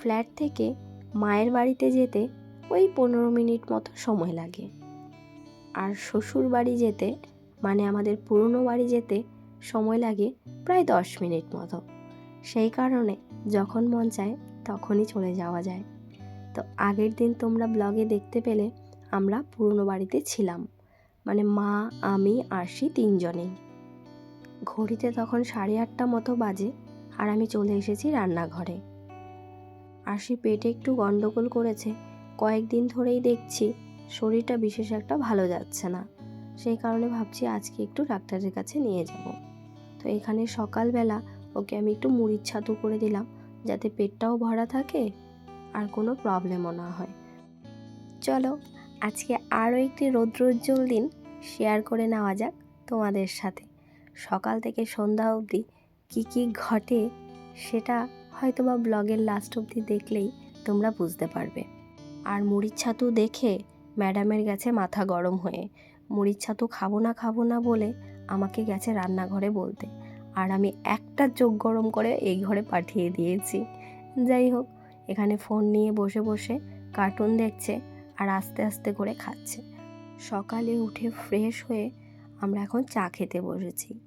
Flat থেকে মায়ের বাড়িতে যেতে ওই পনেরো মিনিট মতো সময় লাগে। আর শ্বশুর বাড়ি যেতে মানে আমাদের পুরনো বাড়ি যেতে, সময় লাগে প্রায় দশ মিনিট মতো। সেই কারণে যখন মন চায় তখনই চলে যাওয়া যায়। তো আগের দিন তোমরা ব্লগে দেখতে পেলে আমরা পুরনো বাড়িতে ছিলাম। মানে মা, আমি, আরশি তিনজনেই। ঘড়িতে তখন সাড়ে আটটা মতো বাজে আর আমি চলে এসেছি রান্নাঘরে। আরশি পেটে একটু গন্ডগোল করেছে। কয়েকদিন ধরেই দেখছি শরীরটা বিশেষ একটা ভালো যাচ্ছে না। সেই কারণে ভাবছি আজকে একটু ডাক্তারের কাছে নিয়ে যাব। তো এখানে সকালবেলা ওকে আমি একটু মুড়ির ছাতু করে দিলাম যাতে পেটটাও ভরা থাকে আর কোনো প্রবলেমও না হয়। চলো, আজকে আরও একটি রৌদ্রোজ্জ্বল দিন শেয়ার করে নেওয়া যাক তোমাদের সাথে। সকাল থেকে সন্ধ্যা অবধি কী কী ঘটে সেটা হয়তো বা ব্লগের লাস্ট অবধি দেখলেই তোমরা বুঝতে পারবে। আর মুড়ির ছাতু দেখে ম্যাডামের গেছে মাথা গরম হয়ে। মুড়ির ছাতু খাব না খাব না বলে আমাকে গেছে রান্নাঘরে বলতে। আর আমি একটা চোখ গরম করে এই ঘরে পাঠিয়ে দিয়েছি। যাই হোক, এখানে ফোন নিয়ে বসে বসে কার্টুন দেখছে আর আস্তে আস্তে করে খাচ্ছে। সকালে উঠে ফ্রেশ হয়ে আমরা এখন চা খেতে বসেছি।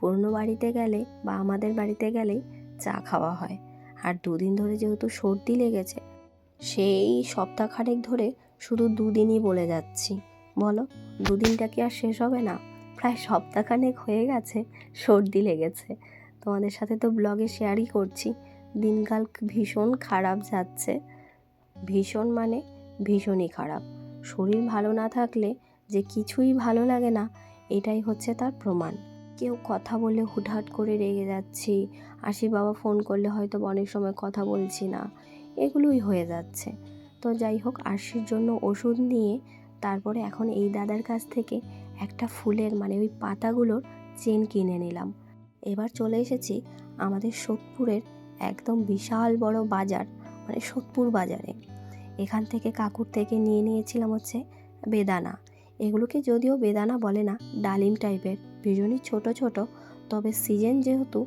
পুরনো বাড়িতে গেলে বা আমাদের বাড়িতে গেলেই চা খাওয়া হয়। আর দুদিন ধরে যেহেতু সর্দি লেগেছে, সেই সপ্তাহখানেক ধরে শুধু দুদিনই বলে যাচ্ছি। বলো, দুদিনটা কি আর শেষ হবে না? প্রায় সপ্তাহখানেক হয়ে গেছে সর্দি লেগেছে। তোমাদের সাথে তো ব্লগে শেয়ারই করছি। দিনকাল ভীষণ খারাপ যাচ্ছে। ভীষণ মানে ভীষণই খারাপ। শরীর ভালো না থাকলে যে কিছুই ভালো লাগে না, এটাই হচ্ছে তার প্রমাণ। কেউ কথা বলে হুটহাট করে রেগে যাচ্ছি। আশি বাবা ফোন করলে হয়তো অনেক সময় কথা বলছি না। এগুলোই হয়ে যাচ্ছে। তো যাই হোক, আরশির জন্য ওষুধ নিয়ে তারপরে এখন এই দাদার কাছ থেকে একটা ফুলের মানে ওই পাতাগুলোর চেন কিনে নিলাম। এবার চলে এসেছি আমাদের সোদপুরের একদম বিশাল বড় বাজার মানে সোদপুর বাজারে। এখান থেকে কাকুর থেকে নিয়ে নিয়েছিলাম হচ্ছে বেদানা। এগুলোকে যদিও বেদানা বলে না, ডালিম টাইপের ভীষণই ছোট ছোট, তবে সিজন যেহেতু,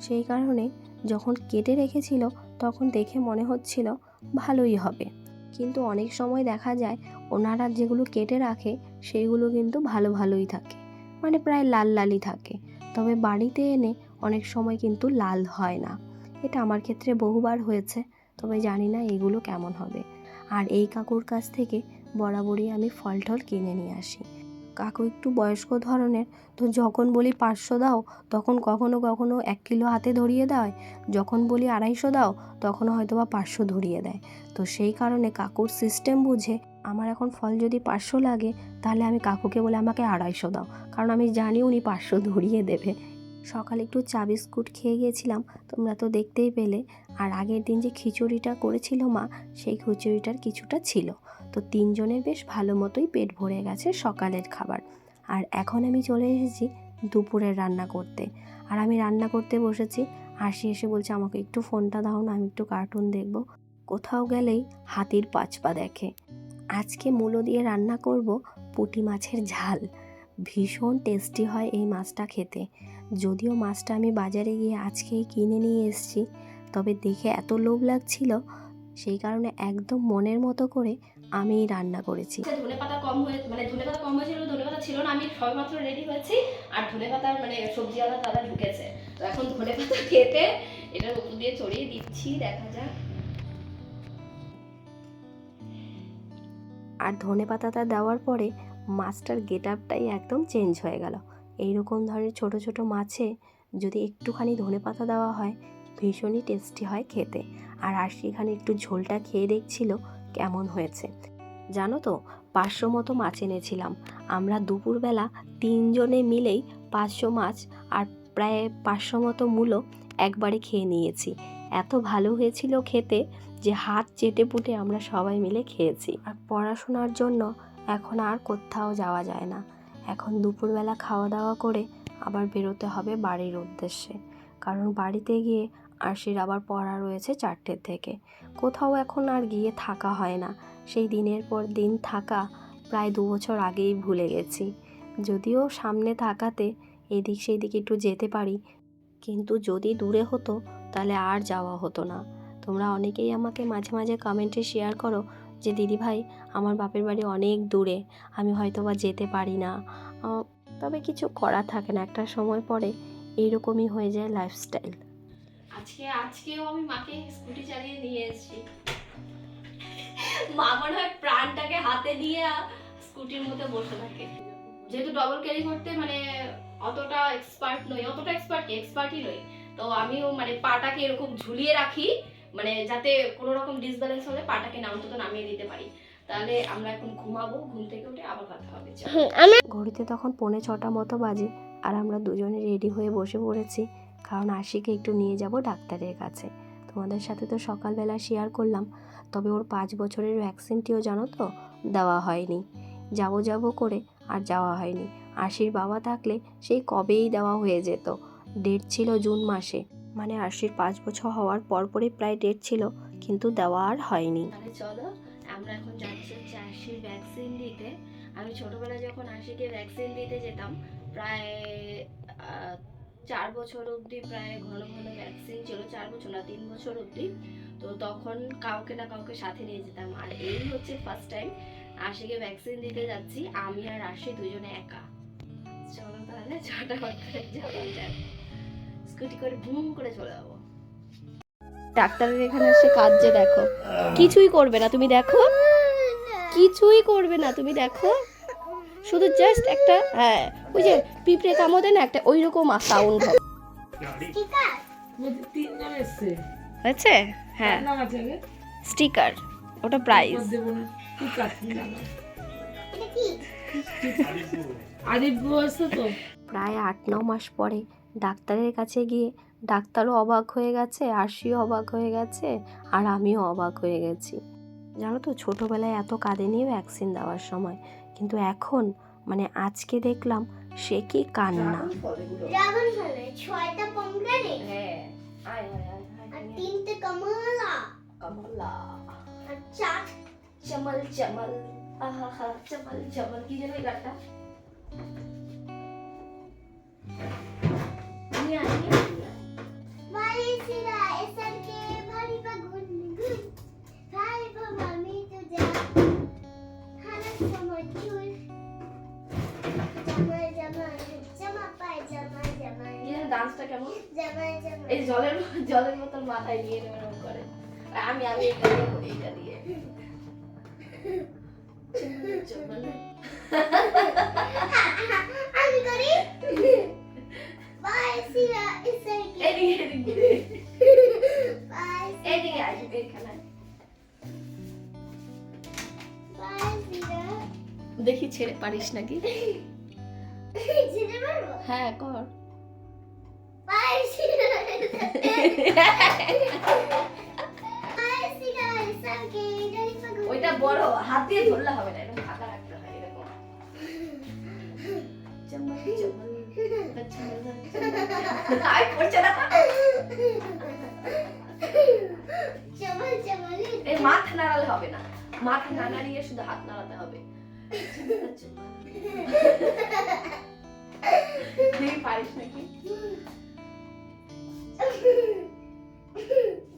সেই কারণে যখন কেটে রেখেছিল, তখন দেখে মনে হচ্ছিল ভালোই হবে। কিন্তু অনেক সময় দেখা যায়, ওনারা যেগুলো কেটে রাখে, সেইগুলো কিন্তু ভালো ভালোই থাকে। মানে প্রায় লাল লালই থাকে। তবে বাড়িতে এনে অনেক সময় কিন্তু লাল হয় না। এটা আমার ক্ষেত্রে বহুবার হয়েছে, তবে জানি না এগুলো কেমন হবে। আর এই কাকুর কাছ থেকে বরাবরই আমি ফল টল কিনে নিয়ে আসি। কাকু একটু বয়স্ক ধরনের, তো যখন বলি পাঁচশো দাও, তখন কখনো কখনো এক কিলো হাতে ধরিয়ে দেয়। যখন বলি আড়াইশো দাও, তখন হয়তো বা পাঁচশো ধরিয়ে দেয়। তো সেই কারণে কাকুর সিস্টেম বুঝে আমার এখন ফল যদি পাঁচশো লাগে, তাহলে আমি কাকুকে বলে আমাকে আড়াইশো দাও। কারণ আমি জানি উনি পাঁচশো ধরিয়ে দেবে। সকালে একটু চা বিস্কুট খেয়ে গিয়েছিলাম, তোমরা তো দেখতেই পেলে। আর আগের দিন যে খিচুড়িটা করেছিল মা, সেই খিচুড়িটার কিছুটা ছিল। তো তিনজনের বেশ ভালো মতোই পেট ভরে গেছে সকালের খাবার। আর এখন আমি চলে এসেছি দুপুরের রান্না করতে। আর আমি রান্না করতে বসেছি। আশি এসে বলছে, আমাকে একটু ফোনটা দাও না, আমি একটু কার্টুন দেখব। কোথাও গেলেই হাতির পাঁচপা দেখে। আজকে মূলো দিয়ে রান্না করব পুঁটি মাছের ঝাল। ভীষণ টেস্টি হয় এই মাছটা খেতে। যদিও মাছটা আমি বাজারে গিয়ে আজকেই কিনে নিয়ে এসেছি তবে দেখে এত লোভ লাগছিল সেই কারণে একদম মনের মতো করে আমি রান্না করেছি। ধনে পাতা কম হয়ে মানে ধনে পাতা কম হয়েছিল ধনে পাতা ছিল না আমি সবেমাত্র রেডি হয়েছি আর ধনে পাতার মানে সবজি আলাদা দাদা ঢুকেছে। তো এখন ধনে পাতা খেতে এটার উপর দিয়ে চড়িয়ে দিচ্ছি দেখা যাক। আর ধনে পাতাটা দেওয়ার পরে মাছটার গেট আপটাই একদম চেঞ্জ হয়ে গেল। এইরকম ধরনের ছোট ছোট মাছে যদি একটুখানি ধনে পাতা দেওয়া হয়, ভীষণই টেস্টি হয় খেতে। আর আর সেখানে একটু ঝোলটা খেয়ে দেখছিল কেমন হয়েছে। জানো তো, পাঁচশো মতো মাছ এনেছিলাম। আমরা দুপুরবেলা তিনজনে মিলেই পাঁচশো মাছ আর প্রায় পাঁচশো মতো মূলো একবারে খেয়ে নিয়েছি। এত ভালো হয়েছিল খেতে যে হাত চেটে পুটে আমরা সবাই মিলে খেয়েছি। আর পড়াশোনার জন্য এখন আর কোথাও যাওয়া যায় না। এখন দুপুরবেলা খাওয়া দাওয়া করে আবার বেরোতে হবে বাড়ির উদ্দেশ্যে। কারণ বাড়িতে গিয়ে আরশির আবার পড়া রয়েছে চারটের থেকে। কোথাও এখন আর গিয়ে থাকা হয় না। সেই দিনের পর দিন থাকা প্রায় দু বছর আগেই ভুলে গেছি। যদিও সামনে থাকাতে এদিক সেই দিকে একটু যেতে পারি, কিন্তু যদি দূরে হতো তাহলে আর যাওয়া হতো না। তোমরা অনেকেই আমাকে মাঝে মাঝে কমেন্টে শেয়ার করো যে, দিদি ভাই, আমার বাপের বাড়ি অনেক দূরে, আমি হয়তো বা যেতে পারি না। তবে কিছু করার থাকে না, একটা সময় পরে এইরকমই হয়ে যায় লাইফস্টাইল আজকে, আজকেও আমি মাকে স্কুটি চালিয়ে নিয়ে এসেছি। মা মনে হয় প্রাণটাকে হাতে নিয়ে স্কুটির মধ্যে বসে থাকে। যেহেতু ডবল ক্যারি করতে মানে অতটা এক্সপার্ট নই, অতটা এক্সপার্ট এক্সপার্টই নই। তো আমিও মানে পাটাকে এরকম ঝুলিয়ে রাখি মানে যাতে কোনো রকম ডিসব্যালেন্স হলে পাটাকে না অন্তত নামিয়ে দিতে পারি। তাহলে আমরা এখন ঘুমাবো ঘুম থেকে উঠে আবার কথা হবে চলো। ঘড়িতে তখন পৌনে ছটা মতো বাজে আর আমরা দুজনে রেডি হয়ে বসে পড়েছি। কারণ আশিকে একটু নিয়ে যাব ডাক্তারের কাছে। তোমাদের সাথে তো সকালবেলা শেয়ার করলাম। তবে ওর পাঁচ বছরের ভ্যাকসিনটিও জানো তো দেওয়া হয়নি। যাব যাব করে আর যাওয়া হয়নি। আশির বাবা থাকলে সেই কবেই দেওয়া হয়ে যেত। ডেট ছিল জুন মাসে। মানে আশির পাঁচ বছর হওয়ার পরপরই প্রায় ডেট ছিল, কিন্তু দেওয়া আর হয়নি। চলো, আমরা এখন যাচ্ছি হচ্ছে ভ্যাকসিন দিতে। আমি ছোটবেলায় যখন আশিকে ভ্যাকসিন দিতে যেতাম, প্রায় চার বছর অবধি প্রায় ঘন ঘন ভ্যাকসিন ছিল, চার বছর না, তিন বছর অবধি। তো তখন কাউকে না কাউকে সাথে নিয়ে যেতাম। আর এই হচ্ছে ফার্স্ট টাইম আশিকে ভ্যাকসিন দিতে যাচ্ছি, আমি আর আশি দুজনে একা। চলো তাহলে, ছটা করে যাওয়া যাক। স্কুটি করে বুম করে চলে যাব। ডাক্তারের এখানে এসে কাজ যে দেখো। কিছুই করবে না তুমি দেখো। কিছুই করবে না তুমি দেখো। শুধু জাস্ট একটা হ্যাঁ ওই যে পিঁপড়ে কামড় না একটা ওই রকম সাউন্ড হবে। হয়েছে হ্যাঁ। নাম আছে আগে? স্টিকার ওটা প্রাইস তো? প্রায় আট ন মাস পরে ডাক্তারের কাছে গিয়ে ডাক্তারও অবাক হয়ে গেছে আরশিও অবাক হয়ে গেছে আর আমিও অবাক হয়ে গেছি। জানো তো ছোটোবেলায় এত কাঁদেনি ভ্যাকসিন দেওয়ার সময় কিন্তু এখন মানে আজকে দেখলাম সে কি কান্না। হ্যাঁ চমল চমল। আহা হা চমল চমল। কি যেন এই ডান্সটা কেমন? এই জলের জলের মতন মাথায় নিয়ে এরকম করে। আমি আমি এটা দিয়ে এটা দিয়ে। আমি করি? দেখি ছেড়ে পারিস নাকি? হ্যাঁ কর। ওইটা বড় হাত দিয়ে ধরলে হবে না এরকম ফাঁকা রাখতে হয় এরকম। করছে মাথা নাড়ালে হবে না। মাথা না নাড়িয়ে শুধু হাত নাড়াতে হবে। চমল চমল দেখি পারিস নাকি চমল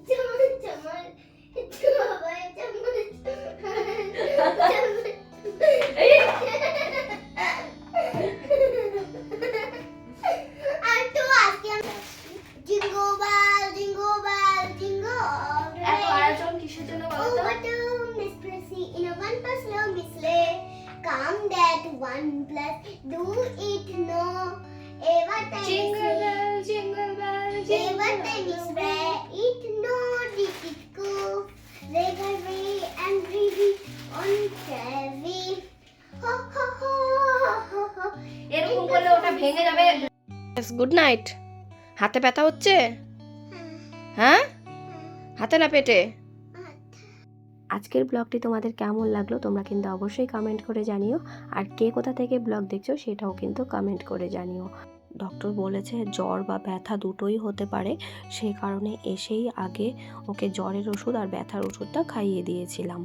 চমল চমল চমল চমল এই jingle time is bell. where it. No did it go. River way and river on. Ho ho ho ho ho. এরকম করলে ওটা ভেঙে যাবে। গুড নাইট হাতে ব্যথা হচ্ছে? হ্যাঁ। হাতে না পেটে? আজকের ব্লগটি তোমাদের কেমন লাগল তোমরা কিন্তু অবশ্যই কমেন্ট করে জানিও। আর কে কোথা থেকে ব্লগ দেখছ সেটাও কিন্তু কমেন্ট করে জানিও। ডক্টর বলেছে জ্বর বা ব্যথা দুটোই হতে পারে। সেই কারণে এসেই আগে ওকে জ্বরের ওষুধ আর ব্যথার ওষুধটা খাইয়ে দিয়েছিলাম।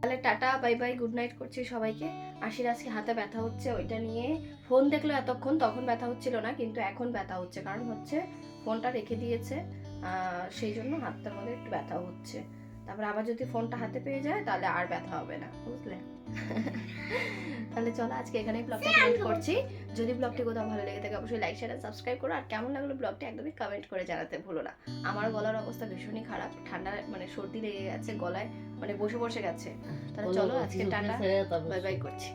তাহলে tata, bye bye, good night করছি সবাইকে। আশির আজকে হাতে ব্যথা হচ্ছে, ওইটা নিয়ে ফোন দেখল এতক্ষণ, তখন ব্যথা হচ্ছিল না, কিন্তু এখন ব্যথা হচ্ছে। কারণ হচ্ছে ফোনটা রেখে দিয়েছে সেই জন্য হাতটার মধ্যে একটু ব্যথা হচ্ছে। তারপরে আবার যদি ফোনটা হাতে পেয়ে যায়, তাহলে আর ব্যথা হবে না, বুঝলে? তাহলে চলো আজকে এখানে ব্লগটা কমেন্ট করছি। যদি ব্লগটি কোথাও ভালো লেগে থাকে অবশ্যই লাইক শেয়ার সাবস্ক্রাইব করো। আর কেমন লাগল ব্লগটি একদমই কমেন্ট করে জানাতে ভুলো না। আমার গলার অবস্থা ভীষণই খারাপ। ঠান্ডা মানে সর্দি লেগে গেছে গলায় মানে বসে বসে গেছে। তাহলে চলো আজকে টাটা। বাই বাই করছি।